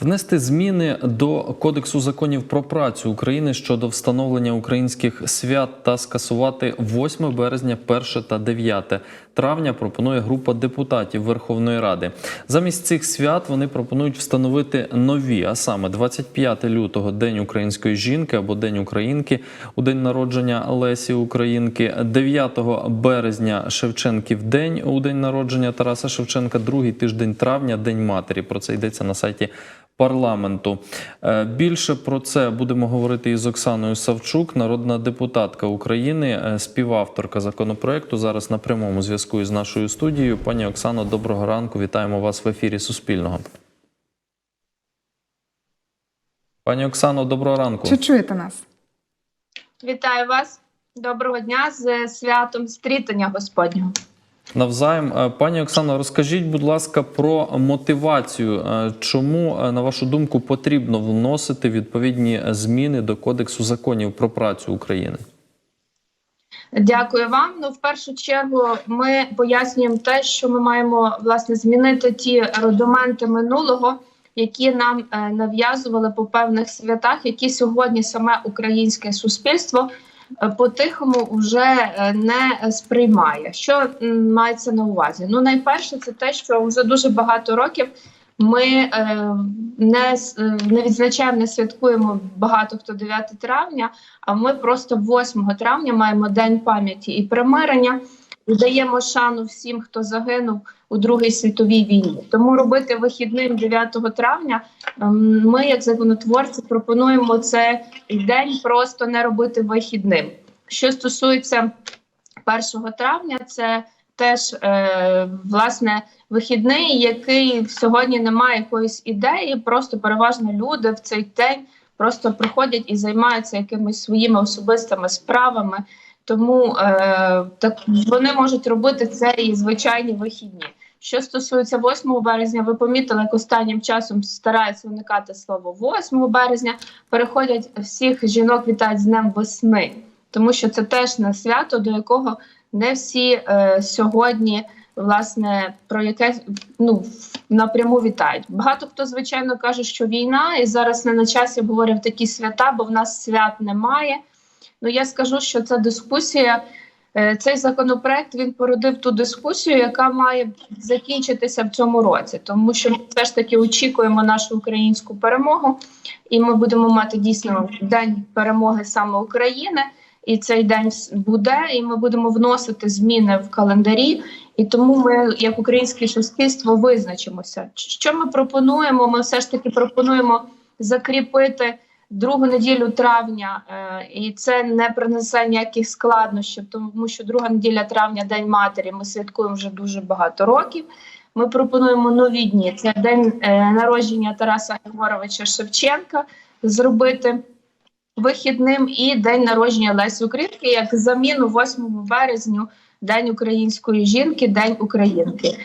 Внести зміни до Кодексу законів про працю України щодо встановлення українських свят та скасувати 8 березня, 1 та 9 травня пропонує група депутатів Верховної Ради. Замість цих свят вони пропонують встановити нові, а саме 25 лютого День української жінки або День Українки у день народження Лесі Українки, 9 березня Шевченків день у день народження Тараса Шевченка, другий тиждень травня, День матері. Про це йдеться на сайті парламенту. Е, Більше про це будемо говорити із Оксаною Савчук, народна депутатка України, е, співавторка законопроекту. Зараз на прямому зв'язку із нашою студією. Пані Оксано, доброго ранку. Вітаємо вас в ефірі Суспільного. Пані Оксано, доброго ранку. Чи чуєте нас? Вітаю вас. Доброго дня з святом стрітання Господнього. Навзаєм, Е, пані Оксано, розкажіть, будь ласка, про мотивацію. Е, Чому, е, на вашу думку, потрібно вносити відповідні зміни до Кодексу законів про працю України? Дякую вам. Ну, в першу чергу, ми пояснюємо те, що ми маємо власне змінити ті рудименти минулого, які нам е, нав'язували по певних святах, які сьогодні саме українське суспільство е, по-тихому вже е, не сприймає. Що мається на увазі? Ну, найперше, це те, що вже дуже багато років. Ми е, не, е, не відзначаємо, не святкуємо багато хто 9 травня, а ми просто 8 травня маємо День пам'яті і примирення і даємо шану всім, хто загинув у Другій світовій війні. Тому робити вихідним 9 травня ем, ми, як законотворці, пропонуємо цей день просто не робити вихідним. Що стосується 1 травня, це теж е, власне вихідний, який сьогодні не має якоїсь ідеї, просто переважно люди в цей день просто приходять і займаються якимись своїми особистими справами. Тому е, так вони можуть робити це і звичайні вихідні. Що стосується 8 березня, ви помітили, як останнім часом стараються уникати слово 8 березня. Переходять всіх жінок вітають з днем весни, тому що це теж не свято, до якого не всі е, сьогодні власне про яке ну напряму вітають. Багато хто звичайно каже, що війна, і зараз не на часі говорив такі свята, бо в нас свят немає. Ну я скажу, що ця дискусія, е, цей законопроект він породив ту дискусію, яка має закінчитися в цьому році, тому що ми все ж таки очікуємо нашу українську перемогу, і ми будемо мати дійсно день перемоги саме України. І цей день буде, і ми будемо вносити зміни в календарі. І тому ми, як українське суспільство, визначимося. Що ми пропонуємо? Ми все ж таки пропонуємо закріпити другу неділю травня, е, і це не принесе ніяких складнощів, тому що друга неділя травня, День матері, ми святкуємо вже дуже багато років. Ми пропонуємо нові дні. Це день е, народження Тараса Григоровича Шевченка зробити вихідним і день народження Лесі Українки як заміну 8 березню, День української жінки, День Українки.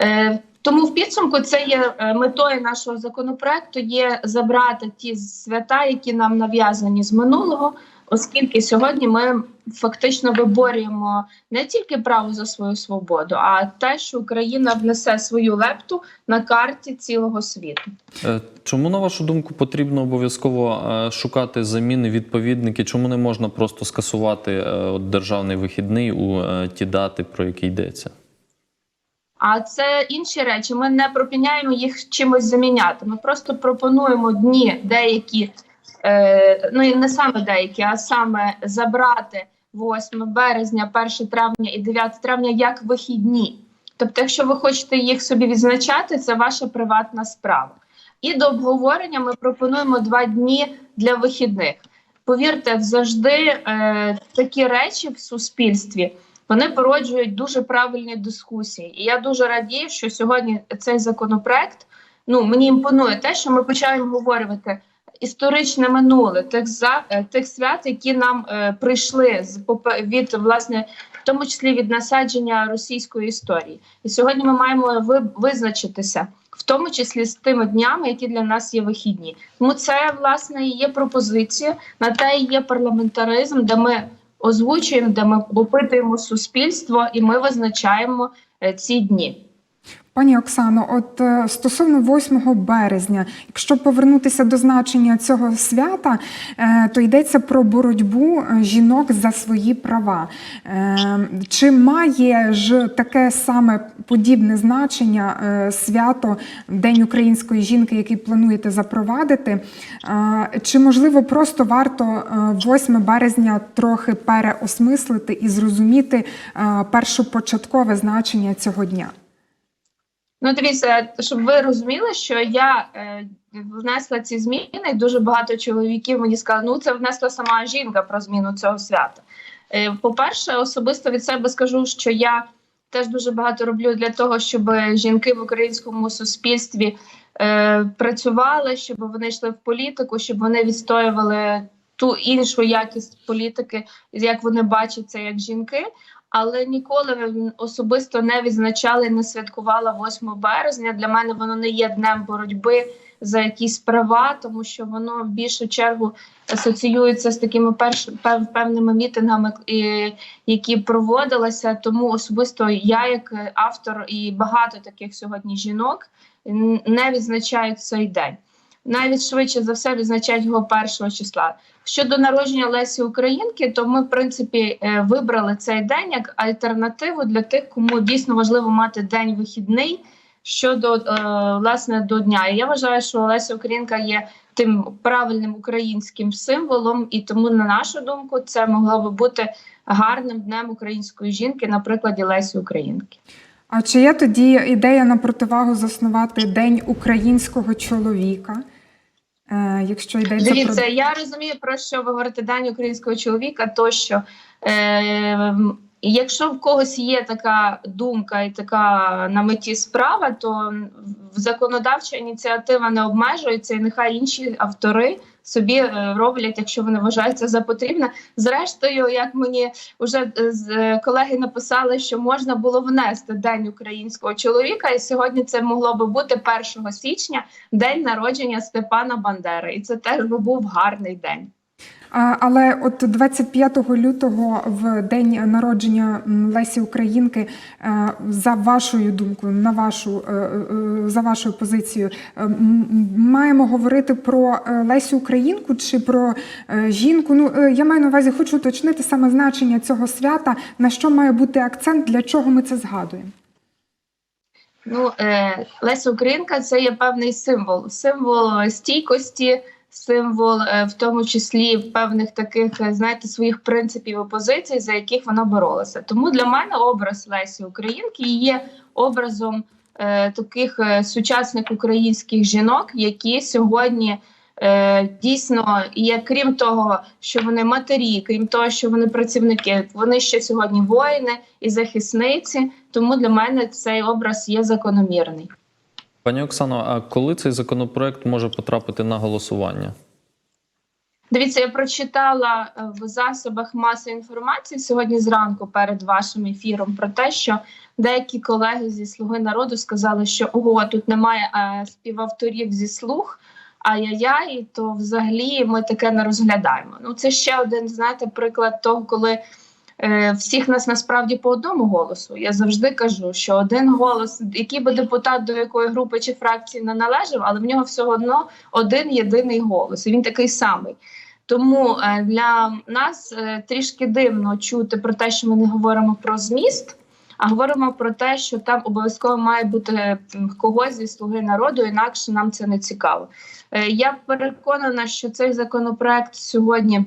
Е, тому в підсумку це є е, метою нашого законопроекту є забрати ті свята, які нам нав'язані з минулого, оскільки сьогодні ми фактично виборюємо не тільки право за свою свободу, а те, що Україна внесе свою лепту на карті цілого світу. Е, Чому, на вашу думку, потрібно обов'язково е, шукати заміни відповідники? Чому не можна просто скасувати е, державний вихідний у ті дати, про які йдеться? А це інші речі. Ми не пропоняємо їх чимось заміняти. Ми просто пропонуємо дні деякі, е, ну і не саме деякі, а саме забрати 8 березня, 1 травня і 9 травня як вихідні. Тобто, якщо ви хочете їх собі відзначати, це ваша приватна справа. І до обговорення ми пропонуємо два дні для вихідних. Повірте, завжди е, такі речі в суспільстві вони породжують дуже правильні дискусії. І я дуже радію, що сьогодні цей законопроект ну мені імпонує те, що ми почали говорити історичне минуле тих за е, тих свят, які нам е, прийшли з від власне, в тому числі від насадження російської історії. І сьогодні ми маємо ви, визначитися. В тому числі з тими днями, які для нас є вихідні, тому це власне і є пропозиція на те, і є парламентаризм, де ми озвучуємо, де ми опитуємо суспільство, і ми визначаємо е, ці дні. Пані Оксано, от е, стосовно 8 березня, якщо повернутися до значення цього свята, е, то йдеться про боротьбу е, жінок за свої права. Чи має ж таке саме подібне значення свято День української жінки, який плануєте запровадити? Чи можливо просто варто е, 8 березня трохи переосмислити і зрозуміти першопочаткове значення цього дня? Ну, дивіться, щоб ви розуміли, що я е, внесла ці зміни, і дуже багато чоловіків мені сказали, ну це внесла сама жінка про зміну цього свята. Е, по-перше, особисто від себе скажу, що я теж дуже багато роблю для того, щоб жінки в українському суспільстві е, працювали, щоб вони йшли в політику, щоб вони відстоювали ту іншу якість політики, як вони бачать це як жінки. Але ніколи особисто не відзначали, не святкувала 8 березня. Для мене воно не є днем боротьби за якісь права, тому що воно в більшу чергу асоціюється з такими перш, пев, певними мітингами, і, які проводилися. Тому особисто я, як автор, і багато таких сьогодні жінок не відзначають цей день. Навіть швидше за все відзначають його першого числа. Щодо народження Лесі Українки, то ми, в принципі, е, вибрали цей день як альтернативу для тих, кому дійсно важливо мати день вихідний щодо е, власне до дня. І я вважаю, що Леся Українка є тим правильним українським символом, і тому, на нашу думку, це могло би бути гарним днем української жінки на прикладі Лесі Українки. А чи є тоді ідея на противагу заснувати День українського чоловіка? Е, якщо йдеться Дивіться, про я розумію про що ви говорите дані українського чоловіка, тощо. Е, якщо в когось є така думка і така на меті справа, то законодавча ініціатива не обмежується, і нехай інші автори собі е, роблять, якщо вони вважаються за потрібне. Зрештою, як мені вже е, е, колеги написали, що можна було внести день українського чоловіка, і сьогодні це могло би бути 1 січня, день народження Степана Бандери, і це теж би був гарний день. Але от 25 лютого, в день народження Лесі Українки, е, за вашою думкою, на вашу е, е, за вашою позицією, маємо говорити про Лесю Українку чи про жінку? Ну я маю на увазі, хочу уточнити саме значення цього свята, на що має бути акцент, для чого ми це згадуємо. Ну, Леся Українка це є певний символ, символ стійкості, символ, е, в тому числі певних таких, е, знаєте, своїх принципів і за яких вона боролася. Тому для мене образ Лесі Українки є образом е, таких е, сучасних українських жінок, які сьогодні. Дійсно є, крім того, що вони матері, крім того, що вони працівники, вони ще сьогодні воїни і захисниці. Тому для мене цей образ є закономірний. Пані Оксано, а коли цей законопроект може потрапити на голосування? Дивіться, я прочитала е, в засобах масової інформації сьогодні зранку перед вашим ефіром про те, що деякі колеги зі Слуги народу сказали, що ого, тут немає е, співавторів зі слуг. Ай-яй-яй, то взагалі ми таке не розглядаємо. Ну це ще один, знаєте, приклад того, коли всіх нас насправді по одному голосу. Я завжди кажу, що один голос, який би депутат до якої групи чи фракції не належав, але в нього все одно один єдиний голос. І він такий самий. Тому е, для нас е, трішки дивно чути про те, що ми не говоримо про зміст, а говоримо про те, що там обов'язково має бути когось зі слуги народу, інакше нам це не цікаво. Е, Я переконана, що цей законопроект сьогодні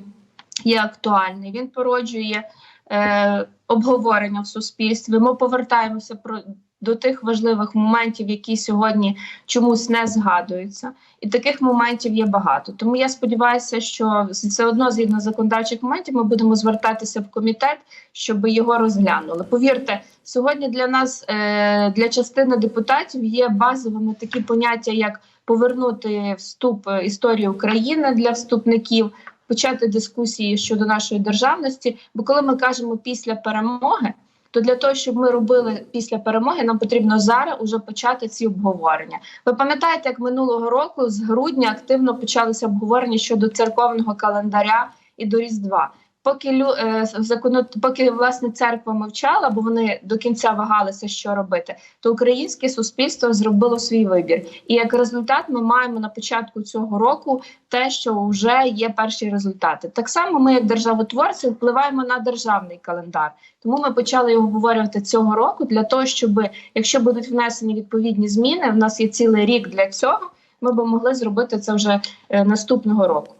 є актуальний. Він породжує е, обговорення в суспільстві. Ми повертаємося про. До тих важливих моментів, які сьогодні чомусь не згадуються, і таких моментів є багато. Тому я сподіваюся, що все одно згідно законодавчих моментів ми будемо звертатися в комітет, щоб його розглянули. Повірте, сьогодні для нас, е, для частини депутатів, є базовими такі поняття, як повернути вступ е, історії України для вступників, почати дискусії щодо нашої державності. Бо коли ми кажемо після перемоги, то для того, щоб ми робили після перемоги, нам потрібно зараз уже почати ці обговорення. Ви пам'ятаєте, як минулого року з грудня активно почалися обговорення щодо церковного календаря і до Різдва. Поки лю е, законо, поки власне церква мовчала, бо вони до кінця вагалися, що робити, то українське суспільство зробило свій вибір. І як результат, ми маємо на початку цього року те, що вже є перші результати. Так само ми, як державотворці, впливаємо на державний календар. Тому ми почали його обговорювати цього року для того, щоб якщо будуть внесені відповідні зміни, в нас є цілий рік для цього. Ми б могли зробити це вже е, наступного року.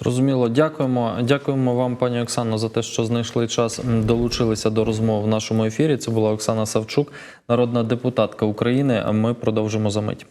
Зрозуміло, дякуємо. Дякуємо вам, пані Оксано, за те, що знайшли час, долучилися до розмов в нашому ефірі. Це була Оксана Савчук, народна депутатка України. А ми продовжимо за мить.